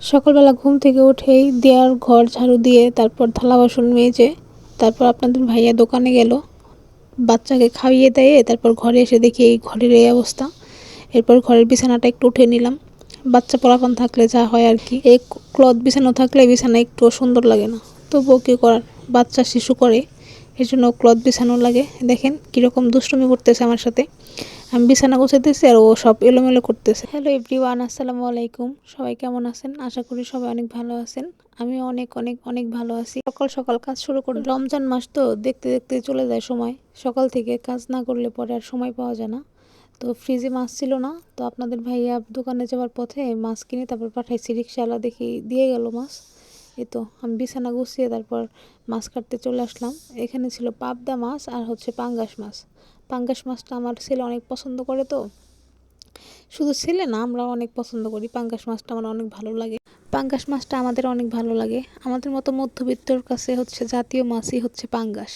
সকালবেলা ঘুম থেকে উঠেই দেয়ার ঘর ঝাড়ু দিয়ে তারপর থালা বাসন মেজে তারপর আপনাদের ভাইয়া দোকানে গেল। বাচ্চাকে খাইয়ে দেয়ে তারপর ঘরে এসে দেখি এই ঘরের এই অবস্থা। এরপর ঘরের বিছানাটা একটু উঠে নিলাম। বাচ্চা পোলাপান থাকলে যা হয় আর কি। এই ক্লথ বিছানো থাকলে বিছানা একটু সুন্দর লাগে না। তবুও কী করার? বাচ্চা শিশু করে, এর জন্য ক্লথ বিছানো লাগে। দেখেন কীরকম দুষ্টুমি করতেছে আমার সাথে। আমি বিছানা গোছাইতেছি আর ও সব এলোমেলো করতেছে। হ্যালো এভরিওয়ান, আসসালামু আলাইকুম। সবাই কেমন আছেন? আশা করি সবাই অনেক ভালো আছেন। আমি অনেক অনেক অনেক ভালো আছি। সকাল সকাল কাজ শুরু করি। রমজান মাস তো দেখতে দেখতে চলে যায় সময়। সকাল থেকে কাজ না করলে পরে আর সময় পাওয়া যায় না। তো ফ্রিজে মাছ ছিল না। তো আপনাদের ভাইয়া দোকানে যাওয়ার পথে মাছ কিনে তারপর পাঠাইছি। রিক্সাওয়ালা দেখি দিয়ে গেল মাছ। এই তো, আমি বিছানা গুছিয়ে তারপর মাছ কাটতে চলে আসলাম। এখানে ছিল পাবদা মাছ আর হচ্ছে পাঙ্গাস মাছ। পাঙ্গাস মাছটা আমার ছেলে অনেক পছন্দ করে তো। শুধু ছেলে না আমরা অনেক পছন্দ করি। পাঙ্গাস মাছটা আমার অনেক ভালো লাগে। পাঙ্গাস মাছটা আমাদের অনেক ভালো লাগে। আমাদের মতো মধ্যবিত্তর কাছে হচ্ছে জাতীয় মাছই হচ্ছে পাঙ্গাস।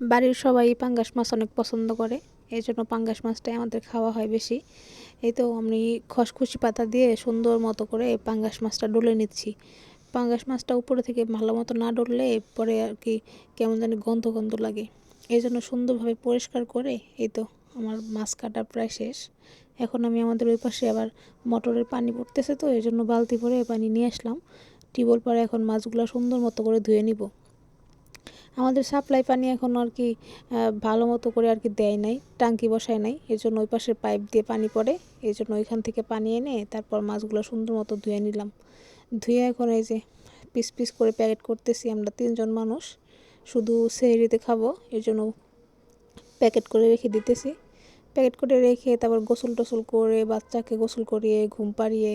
বাড়ির সবাই পাঙ্গাস মাছ অনেক পছন্দ করে। এই জন্য পাঙ্গাস মাছটাই আমাদের খাওয়া হয় বেশি। এই তো আমি খসখুশি পাতা দিয়ে সুন্দর মতো করে পাঙ্গাস মাছটা ডলে নিচ্ছি। পাঙ্গাস মাছটা উপরে থেকে ভালো মতো না ডললে পরে আর কি কেমন জানি গন্ধ গন্ধ লাগে। এই জন্য সুন্দরভাবে পরিষ্কার করে এই তো আমার মাছ কাটা প্রায় শেষ। এখন আমি আমাদের ওই পাশে আবার মটরের পানি পড়তেছে তো এই জন্য বালতি ভরে পানি নিয়ে আসলাম। টিউবওয়েল পরে এখন মাছগুলো সুন্দর মতো করে ধুয়ে নিব। আমাদের সাপ্লাই পানি এখন আর কি ভালো মতো করে আর কি দেয় নাই, টাঙ্কি বসায় নাই এই জন্য ওই পাশের পাইপ দিয়ে পানি পড়ে এই জন্য ওইখান থেকে পানি এনে তারপর মাছগুলো সুন্দর মতো ধুয়ে নিলাম। ধুয়ে এখন এই যে পিস পিস করে প্যাকেট করতেছি আমরা তিনজন মানুষ। শুধু সেহরিতে খাব, এর জন্য প্যাকেট করে রেখে দিতেছি। প্যাকেট করে রেখে তারপর গোসল টোসল করে বাচ্চাকে গোসল করিয়ে, ঘুম পাড়িয়ে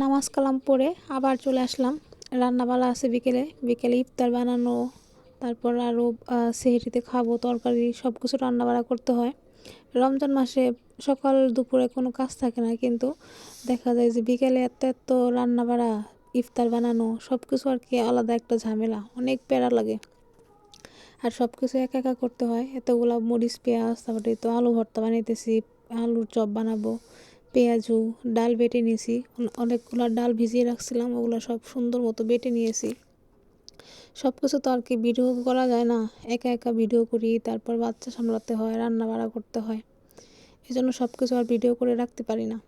নামাজ কালাম পরে আবার চলে আসলাম। রান্নাবালা আছে বিকেলে বিকেলে ইফতার বানানো, তারপর আরও সেহরিতে খাব, তরকারি সব কিছু রান্নাবাড়া করতে হয়। রমজান মাসে সকাল দুপুরে কোনো কাজ থাকে না, কিন্তু দেখা যায় যে বিকেলে এত এত রান্নাবাড়া, ইফতার বানানো সব কিছু আর কি আলাদা একটা ঝামেলা, অনেক প্যারা লাগে। আর সব কিছু একা একা করতে হয়। এতগুলো মরিচ, পেঁয়াজ, তারপরে তো আলু ভর্তা বানাইতেছি, আলুর চপ বানাবো, পেঁয়াজু, ডাল বেটে নিয়েছি। অনেকগুলো ডাল ভিজিয়ে রাখছিলাম, ওগুলো সব সুন্দর মতো বেটে নিয়েছি। সব কিছু তো আর কি ভিডিও করা যায় না। একা একা ভিডিও করি, তারপর বাচ্চা সামলাতে হয় রান্না বাড়া করতে হয়। এই জন্য সব কিছু আর ভিডিও করে রাখতে পারি না।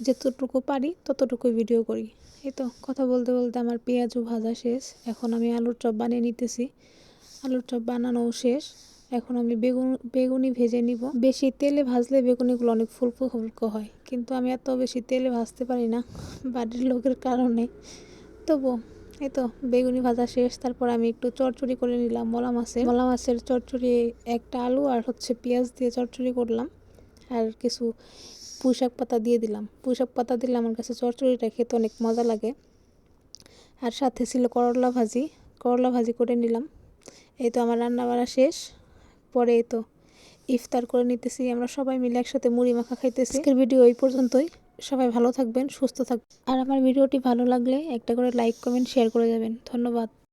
যতটুকু পারি, ততটুকুই ভিডিও করি। এই তো, কথা বলতে বলতে আমার পেঁয়াজও ভাজা শেষ। এখন আমি আলুর চপ বানিয়ে নিতেছি। আলুর চপ বানানোও শেষ। এখন আমি বেগুন বেগুনি ভেজে নিব। বেশি তেলে ভাজলে বেগুনিগুলো অনেক ফুলকো ফুলকো হয়। কিন্তু আমি এত বেশি তেলে ভাজতে পারি না, বাড়ির লোকের কারণে। তবু এই তো বেগুনি ভাজা শেষ। তারপর আমি একটু চড়চড়ি করে নিলাম মলা মাছের। মলা মাছের চড়চড়ি একটা আলু আর হচ্ছে পেঁয়াজ দিয়ে চড়চড়ি করলাম। আর কিছু পুঁইশাক পাতা দিয়ে দিলাম। পুঁইশাক পাতা দিলে আমার কাছে চড়চড়িটা খেতে অনেক মজা লাগে। আর সাথে ছিল করলা ভাজি। করলা ভাজি করে নিলাম। এই তো আমার রান্না বাড়া শেষ, পরে এই তো ইফতার করে নিতেছি, আমরা সবাই মিলে একসাথে মুড়ি মাখা খাইতেছি। আজকের ভিডিও এই পর্যন্তই, সবাই ভালো থাকবেন, সুস্থ থাকবেন। আর আমার ভিডিওটি ভালো লাগলে একটা করে লাইক কমেন্ট শেয়ার করে যাবেন। ধন্যবাদ।